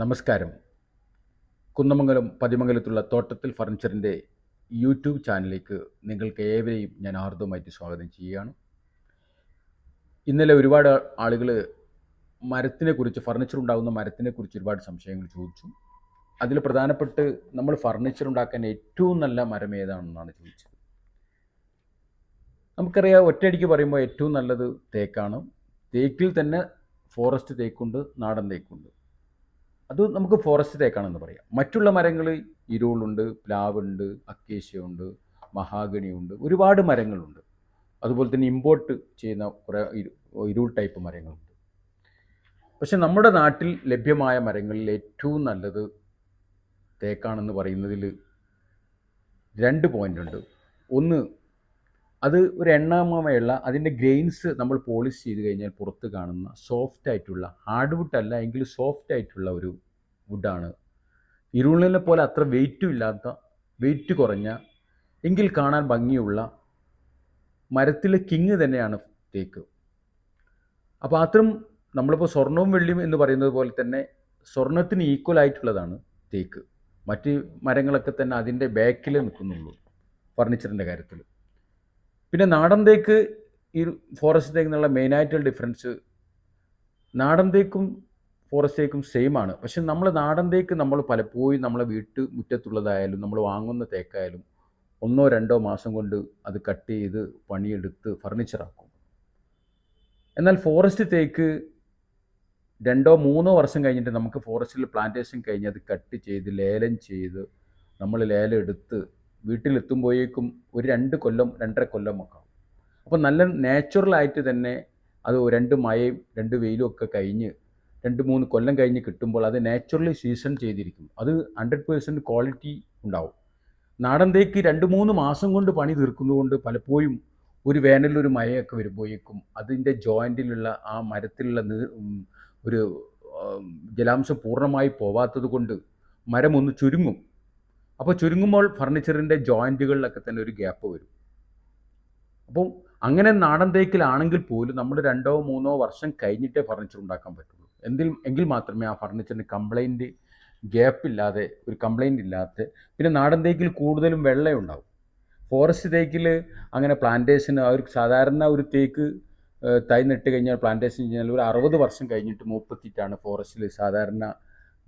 നമസ്കാരം. കുന്നമംഗലം പതിമംഗലത്തുള്ള തോട്ടത്തിൽ ഫർണിച്ചറിന്റെ യൂട്യൂബ് ചാനലിലേക്ക് നിങ്ങൾക്ക് ഏവരെയും ഞാൻ ആർദ്രമായിട്ട് സ്വാഗതം ചെയ്യുകയാണ്. ഇന്നലെ ഒരുപാട് ആളുകൾ മരത്തിനെ കുറിച്ച് ഫർണിച്ചർ ഉണ്ടാകുന്ന മരത്തിനെ കുറിച്ച് ഒരുപാട് സംശയങ്ങൾ ചോദിച്ചു. അതിൽ പ്രധാനപ്പെട്ട് നമ്മൾ ഫർണിച്ചർ ഉണ്ടാക്കാൻ ഏറ്റവും നല്ല മരം ഏതാണെന്നാണ് ചോദിച്ചത്. നമുക്കറിയാം ഒറ്റയടിക്ക് പറയുമ്പോൾ ഏറ്റവും നല്ലത് തേക്കാണ്. തേക്കിൽ തന്നെ ഫോറസ്റ്റ് തേക്കുണ്ട് നാടൻ തേക്കുണ്ട്. അത് നമുക്ക് ഫോറസ്റ്റ് തേക്കാണെന്ന് പറയാം. മറ്റുള്ള മരങ്ങൾ ഇരുളുണ്ട് പ്ലാവുണ്ട് അക്കേഷ്യ മഹാഗണിയുണ്ട് ഒരുപാട് മരങ്ങളുണ്ട്. അതുപോലെ തന്നെ ഇമ്പോർട്ട് ചെയ്യുന്ന കുറേ ഇരു ഇരുൾ ടൈപ്പ് മരങ്ങളുണ്ട്. പക്ഷെ നമ്മുടെ നാട്ടിൽ ലഭ്യമായ മരങ്ങളിൽ ഏറ്റവും നല്ലത് തേക്കാണെന്ന് പറയുന്നതിൽ രണ്ട് പോയിന്റ് ഉണ്ട്. ഒന്ന് അത് ഒരു എണ്ണമയുള്ള അതിന്റെ ഗ്രെയിൻസ് നമ്മൾ പോളിഷ് ചെയ്ത് കഴിഞ്ഞാൽ പുറത്ത് കാണുന്ന സോഫ്റ്റ് ആയിട്ടുള്ള ഹാർഡ് വുഡ് അല്ല എങ്കിൽ സോഫ്റ്റ് ആയിട്ടുള്ള ഒരു വുഡാണ് ഇരുളിനെ പോലെ അത്ര വെയിറ്റും ഇല്ലാത്ത വെയിറ്റ് കുറഞ്ഞ എങ്കിൽ കാണാൻ ഭംഗിയുള്ള മരത്തിലെ കിങ് തന്നെയാണ് തേക്ക്. അപ്പോൾ അത്തരം നമ്മളിപ്പോൾ സ്വർണവും വെള്ളിയും എന്ന് പറയുന്നത് പോലെ തന്നെ സ്വർണത്തിന് ഈക്വൽ ആയിട്ടുള്ളതാണ് തേക്ക്. മറ്റ് മരങ്ങളൊക്കെ തന്നെ അതിന്റെ ബാക്കിൽ നിൽക്കുന്നുള്ളൂ ഫർണിച്ചറിന്റെ കാര്യത്തിൽ പിന്നെ നാടൻ തേക്ക് ഈ ഫോറസ്റ്റ് തേക്ക് എന്നുള്ള മെയിനായിട്ടുള്ള ഡിഫറൻസ് നാടൻ തേക്കും ഫോറസ്റ്റ് തേക്കും സെയിം ആണ്. പക്ഷെ നമ്മൾ നാടൻ തേക്ക് നമ്മൾ പലപ്പോഴും നമ്മളെ വീട്ടു മുറ്റത്തുള്ളതായാലും നമ്മൾ വാങ്ങുന്ന തേക്കായാലും ഒന്നോ രണ്ടോ മാസം കൊണ്ട് അത് കട്ട് ചെയ്ത് പണിയെടുത്ത് ഫർണിച്ചറാക്കും എന്നാൽ ഫോറസ്റ്റ് തേക്ക് രണ്ടോ മൂന്നോ വർഷം കഴിഞ്ഞിട്ട് നമുക്ക് ഫോറസ്റ്റിൽ പ്ലാന്റേഷൻ കഴിഞ്ഞ് അത് കട്ട് ചെയ്ത് ലേലം ചെയ്ത് നമ്മൾ ലേലം എടുത്ത് വീട്ടിലെത്തുമ്പോഴേക്കും ഒരു രണ്ട് കൊല്ലം രണ്ടര കൊല്ലം ഒക്കെ ആവും. അപ്പോൾ നല്ല നാച്ചുറലായിട്ട് തന്നെ അത് രണ്ട് മഴയും രണ്ട് വെയിലും ഒക്കെ കഴിഞ്ഞ് രണ്ട് മൂന്ന് കൊല്ലം കഴിഞ്ഞ് കിട്ടുമ്പോൾ അത് നാച്ചുറലി സീസൺ ചെയ്തിരിക്കും. അത് ഹൺഡ്രഡ് പേഴ്സന്റ് ക്വാളിറ്റി ഉണ്ടാവും. നാടൻ തേക്ക് രണ്ട് മൂന്ന് മാസം കൊണ്ട് പണി തീർക്കുന്നതുകൊണ്ട് പലപ്പോഴും ഒരു വേനലൊരു മഴയൊക്കെ വരുമ്പോഴേക്കും അതിന്റെ ജോയിന്റിലുള്ള ആ മരത്തിലുള്ള ഒരു ജലാംശം പൂർണമായി പോവാത്തത് കൊണ്ട് മരം ഒന്ന് ചുരുങ്ങും. അപ്പോൾ ചുരുങ്ങുമ്പോൾ ഫർണിച്ചറിന്റെ ജോയിന്റുകളിലൊക്കെ തന്നെ ഒരു ഗ്യാപ്പ് വരും. അപ്പം അങ്ങനെ നാടൻ തേക്കിലാണെങ്കിൽ പോലും നമ്മൾ രണ്ടോ മൂന്നോ വർഷം കഴിഞ്ഞിട്ടേ ഫർണിച്ചർ ഉണ്ടാക്കാൻ പറ്റുള്ളൂ. എന്തിൽ എങ്കിൽ മാത്രമേ ആ ഫർണിച്ചറിന് കംപ്ലൈന്റ് ഗ്യാപ്പ് ഇല്ലാതെ ഒരു കംപ്ലൈന്റ് ഇല്ലാത്ത പിന്നെ നാടൻ തേക്കിൽ കൂടുതലും വെള്ളം ഉണ്ടാവും. ഫോറസ്റ്റ് തേക്കിൽ അങ്ങനെ പ്ലാന്റേഷൻ ആ ഒരു സാധാരണ ഒരു തേക്ക് തൈ നട്ട് കഴിഞ്ഞാൽ പ്ലാന്റേഷൻ കഴിഞ്ഞാൽ ഒരു അറുപത് വർഷം കഴിഞ്ഞിട്ട് മൂപ്പത്തിയിട്ടാണ് ഫോറസ്റ്റിൽ സാധാരണ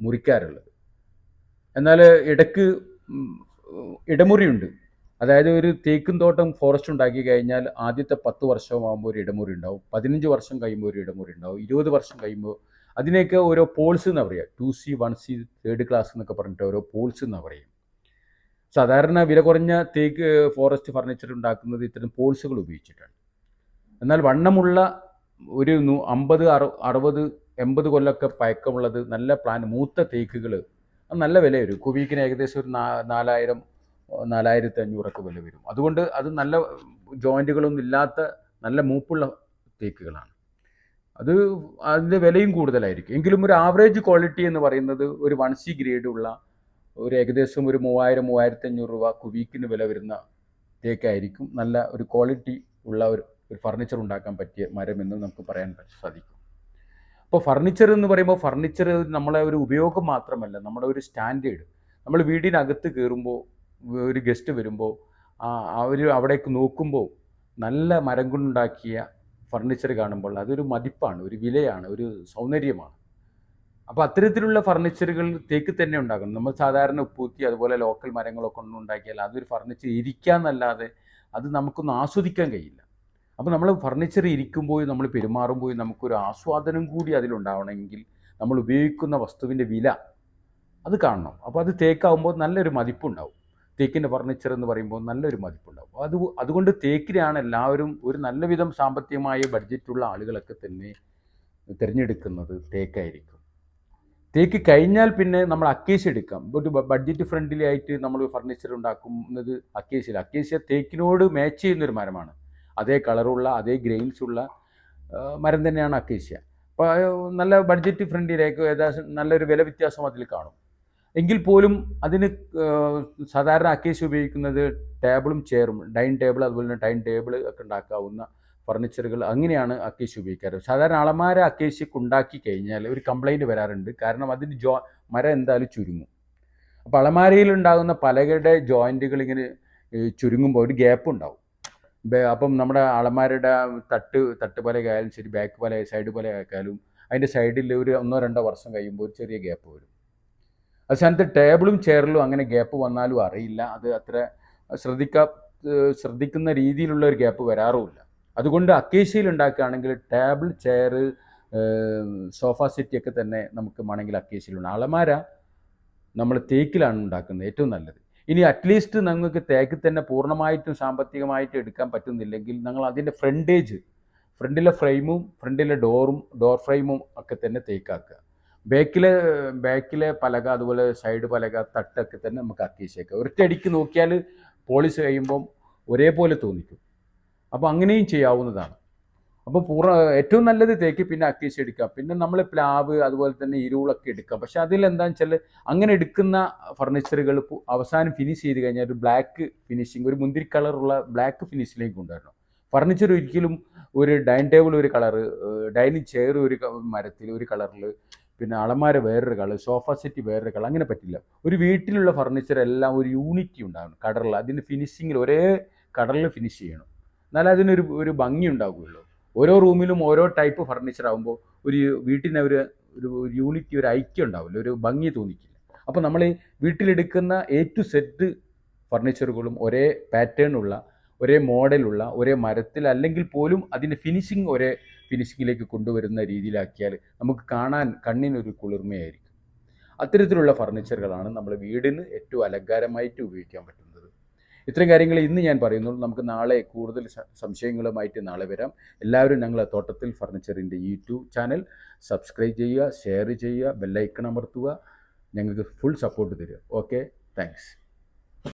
മുറിക്കാറുള്ളത്. എന്നാൽ ഇടയ്ക്ക് ഉം, ഇടമുറിയുണ്ട്. അതായത് ഒരു തേക്കും തോട്ടം ഫോറസ്റ്റ് ഉണ്ടാക്കി കഴിഞ്ഞാൽ ആദ്യത്തെ പത്ത് വർഷമാകുമ്പോൾ ഒരു ഇടമുറി ഉണ്ടാവും. പതിനഞ്ച് വർഷം കഴിയുമ്പോൾ ഒരു ഇടമുറി ഉണ്ടാവും. ഇരുപത് വർഷം കഴിയുമ്പോൾ അതിനെയൊക്കെ ഓരോ പോൾസ് എന്ന് പറയുക? Two C one C third class എന്നൊക്കെ പറഞ്ഞിട്ട് ഓരോ പോൾസ് എന്ന് പറയും സാധാരണ വില കുറഞ്ഞ തേക്ക് ഫോറസ്റ്റ് ഫർണിച്ചർ ഉണ്ടാക്കുന്നത് ഇത്തരം പോൾസുകൾ ഉപയോഗിച്ചിട്ടാണ്. എന്നാൽ വണ്ണമുള്ള ഒരു അമ്പത് അറു അറുപത് എൺപത് കൊല്ലമൊക്കെ പഴക്കമുള്ളത് നല്ല പ്ലാൻ മൂത്ത തേക്കുകൾ നല്ല വില വരും. കുബീക്കിന് ഏകദേശം ഒരു നാ നാലായിരം നാലായിരത്തി അഞ്ഞൂറൊക്കെ വില വരും. അതുകൊണ്ട് അത് നല്ല ജോയിന്റുകളൊന്നും ഇല്ലാത്ത നല്ല മൂപ്പുള്ള തേക്കുകളാണ്. അത് അതിന്റെ വിലയും കൂടുതലായിരിക്കും. എങ്കിലും ഒരു ആവറേജ് ക്വാളിറ്റി എന്ന് പറയുന്നത് ഒരു വൺ സി ഗ്രേഡ് ഉള്ള ഒരു ഏകദേശം ഒരു മൂവായിരം മൂവായിരത്തി അഞ്ഞൂറ് രൂപ കുബീക്കിന് വില വരുന്ന തേക്കായിരിക്കും നല്ല ഒരു ക്വാളിറ്റി ഉള്ള ഒരു ഒരു ഫർണിച്ചർ ഉണ്ടാക്കാൻ പറ്റിയ മരം എന്ന് നമുക്ക് പറയാൻ സാധിക്കും. അപ്പോൾ ഫർണിച്ചർ എന്ന് പറയുമ്പോൾ ഫർണിച്ചർ നമ്മളെ ഒരു ഉപയോഗം മാത്രമല്ല നമ്മുടെ ഒരു സ്റ്റാൻഡേർഡ് നമ്മൾ വീടിനകത്ത് കയറുമ്പോൾ ഒരു ഗസ്റ്റ് വരുമ്പോൾ അവർ അവിടേക്ക് നോക്കുമ്പോൾ നല്ല മരം കൊണ്ടുണ്ടാക്കിയ ഫർണിച്ചർ കാണുമ്പോൾ അതൊരു മതിപ്പാണ് ഒരു വിലയാണ് ഒരു സൗന്ദര്യമാണ്. അപ്പോൾ അത്തരത്തിലുള്ള ഫർണിച്ചറുകൾ തേക്ക് തന്നെ ഉണ്ടാക്കണം. നമ്മൾ സാധാരണ ഉപ്പൂത്തി അതുപോലെ ലോക്കൽ മരങ്ങളൊക്കെ ഒന്നും ഉണ്ടാക്കിയാൽ അതൊരു ഫർണിച്ചർ ഇരിക്കാന്നല്ലാതെ അത് നമുക്കൊന്നും ആസ്വദിക്കാൻ കഴിയില്ല. അപ്പോൾ നമ്മൾ ഫർണിച്ചർ ഇരിക്കുമ്പോൾ നമ്മൾ പെരുമാറുമ്പോൾ നമുക്കൊരു ആസ്വാദനം കൂടി അതിലുണ്ടാവണമെങ്കിൽ നമ്മൾ ഉപയോഗിക്കുന്ന വസ്തുവിന്റെ വില അത് കാണണം. അപ്പോൾ അത് തേക്കാവുമ്പോൾ നല്ലൊരു മതിപ്പുണ്ടാവും. തേക്കിന്റെ ഫർണിച്ചർ എന്ന് പറയുമ്പോൾ നല്ലൊരു മതിപ്പുണ്ടാവും. അത് അതുകൊണ്ട് തേക്കിനെയാണ് എല്ലാവരും ഒരു നല്ല വിധം സാമ്പത്തികമായ ബഡ്ജറ്റുള്ള ആളുകളൊക്കെ തന്നെ തിരഞ്ഞെടുക്കുന്നത് തേക്കായിരിക്കും. തേക്ക് കഴിഞ്ഞാൽ പിന്നെ നമ്മൾ അക്കേഷ്യ എടുക്കാം. ഒരു ബഡ്ജറ്റ് ഫ്രണ്ട്ലി ആയിട്ട് നമ്മൾ ഫർണിച്ചർ ഉണ്ടാക്കുന്നത് അക്കേഷ്യ അക്കേഷ്യ തേക്കിനോട് മാച്ച് ചെയ്യുന്നൊരു മരമാണ്. അതേ കളറുള്ള അതേ ഗ്രെയിൻസ് ഉള്ള മരം തന്നെയാണ് അക്കേഷ്യ. അപ്പോൾ നല്ല ബഡ്ജറ്റ് ഫ്രണ്ട്ലിയിലേക്ക് ഏകദേശം നല്ലൊരു വില വ്യത്യാസം അതിൽ കാണും. എങ്കിൽ പോലും അതിന് സാധാരണ അക്കേസ് ഉപയോഗിക്കുന്നത് ടേബിളും ചെയറും ഡൈനിങ് ടേബിൾ അതുപോലെ തന്നെ ഡൈനിങ് ടേബിൾ ഒക്കെ ഉണ്ടാക്കാവുന്ന ഫർണിച്ചറുകൾ അങ്ങനെയാണ് അക്കേശ് ഉപയോഗിക്കാറ്. സാധാരണ അളമാര അക്കേഷ്യക്ക് ഉണ്ടാക്കി കഴിഞ്ഞാൽ ഒരു കംപ്ലൈന്റ് വരാറുണ്ട്. കാരണം അതിന് ജോ മരം എന്തായാലും ചുരുങ്ങും. അപ്പോൾ അളമാരയിൽ ഉണ്ടാകുന്ന പലകയുടെ ജോയിന്റുകൾ ഇങ്ങനെ ചുരുങ്ങുമ്പോൾ ഒരു ഗ്യാപ്പ് ഉണ്ടാവും. അപ്പം നമ്മുടെ അളമാരയുടെ തട്ട് തട്ട് പല ആയാലും ശരി ബാക്ക് പല സൈഡ് പല ആയാലും അതിന്റെ സൈഡിൽ ഒരു ഒന്നോ രണ്ടോ വർഷം കഴിയുമ്പോൾ ഒരു ചെറിയ ഗ്യാപ്പ് വരും. അത് സ്ഥാനത്ത് ടേബിളും ചെയറിലും അങ്ങനെ ഗ്യാപ്പ് വന്നാലും അറിയില്ല. അത് അത്ര ശ്രദ്ധിക്കാ ശ്രദ്ധിക്കുന്ന രീതിയിലുള്ള ഒരു ഗ്യാപ്പ് വരാറുമില്ല. അതുകൊണ്ട് അക്കേഷ്യയിൽ ഉണ്ടാക്കുകയാണെങ്കിൽ ടേബിൾ ചെയർ സോഫ സെറ്റിയൊക്കെ തന്നെ നമുക്ക് വേണമെങ്കിൽ അക്കേഷ്യയിലുണ്ട്. അലമാര നമ്മൾ തേക്കിലാണ് ഉണ്ടാക്കുന്നത് ഏറ്റവും നല്ലത്. ഇനി അറ്റ്ലീസ്റ്റ് നിങ്ങൾക്ക് തേക്ക് തന്നെ പൂർണമായിട്ടും സാമ്പത്തികമായിട്ട് എടുക്കാൻ പറ്റുന്നില്ലെങ്കിൽ നിങ്ങൾ അതിന്റെ ഫ്രണ്ടേജ് ഫ്രണ്ടിലെ ഫ്രെയിമും ഫ്രണ്ടിലെ ഡോറും ഡോർ ഫ്രെയിമും ഒക്കെ തന്നെ തേക്കാക്കുക. ബാക്കിലെ ബാക്കിലെ പലക അതുപോലെ സൈഡ് പലക തട്ടൊക്കെ തന്നെ നമുക്ക് അത്യാവശ്യമൊക്കെ ഒറ്റയടിക്ക് നോക്കിയാൽ പോളിസ് കഴിയുമ്പം ഒരേപോലെ തോന്നിക്കും. അപ്പോൾ അങ്ങനെയും ചെയ്യാവുന്നതാണ്. അപ്പോൾ പൂർണ ഏറ്റവും നല്ലത് തേക്ക് പിന്നെ അക്കീസ് എടുക്കുക പിന്നെ നമ്മൾ പ്ലാവ് അതുപോലെ തന്നെ ഇരുളൊക്കെ എടുക്കുക പക്ഷെ അതിലെന്താണെന്ന് വെച്ചാൽ അങ്ങനെ എടുക്കുന്ന ഫർണിച്ചറുകൾ അവസാനം ഫിനിഷ് ചെയ്ത് കഴിഞ്ഞാൽ ഒരു ബ്ലാക്ക് ഫിനിഷിങ് ഒരു മുന്തിരി കളറുള്ള ബ്ലാക്ക് ഫിനിഷിലേക്ക് കൊണ്ടുവരണം. ഫർണിച്ചർ ഒരിക്കലും ഒരു ഡൈനിങ് ടേബിൾ ഒരു കളറ് ഡൈനിങ് ചെയർ ഒരു മരത്തിൽ ഒരു കളറിൽ പിന്നെ അളമാര വേറൊരു കളർ സോഫ സെറ്റ് വേറൊരു കളർ അങ്ങനെ പറ്റില്ല. ഒരു വീട്ടിലുള്ള ഫർണിച്ചർ എല്ലാം ഒരു യൂണിറ്റി ഉണ്ടാകണം കടറിൽ അതിന്റെ ഫിനിഷിങ്ങിൽ ഒരേ കടറിൽ ഫിനിഷ് ചെയ്യണം. എന്നാലേ അതിനൊരു ഒരു ഭംഗി ഉണ്ടാവുകയുള്ളൂ. ഓരോ റൂമിലും ഓരോ ടൈപ്പ് ഫർണിച്ചർ ആകുമ്പോൾ ഒരു വീട്ടിന് ഒരു ഒരു യൂണിറ്റി ഒരു ഐക്യം ഉണ്ടാവില്ല. ഒരു ഭംഗി തോന്നിക്കില്ല. അപ്പോൾ നമ്മൾ വീട്ടിലെടുക്കുന്ന എ ടു സെറ്റ് ഫർണിച്ചറുകളും ഒരേ പാറ്റേൺ ഉള്ള ഒരേ മോഡലുള്ള ഒരേ മരത്തിൽ അല്ലെങ്കിൽ പോലും അതിന്റെ ഫിനിഷിങ് ഒരേ ഫിനിഷിങ്ങിലേക്ക് കൊണ്ടുവരുന്ന രീതിയിലാക്കിയാൽ നമുക്ക് കാണാൻ കണ്ണിനൊരു കുളിർമയായിരിക്കും. അത്തരത്തിലുള്ള ഫർണിച്ചറുകളാണ് നമ്മൾ വീടിന് ഏറ്റവും അലങ്കാരമായിട്ട് ഉപയോഗിക്കാൻ പറ്റുന്നത്. ഇത്തരം കാര്യങ്ങൾ ഇന്ന് ഞാൻ പറയുന്നുള്ളൂ. നമുക്ക് നാളെ കൂടുതൽ സംശയങ്ങളുമായിട്ട് നാളെ വരാം. എല്ലാവരും ഞങ്ങളെ തോട്ടത്തിൽ ഫർണിച്ചറിന്റെ യൂട്യൂബ് ചാനൽ സബ്സ്ക്രൈബ് ചെയ്യുക ഷെയർ ചെയ്യുക ബെല്ലൈക്കൺ അമർത്തുക. ഞങ്ങൾക്ക് ഫുൾ സപ്പോർട്ട് തരിക. ഓക്കെ? താങ്ക്സ്.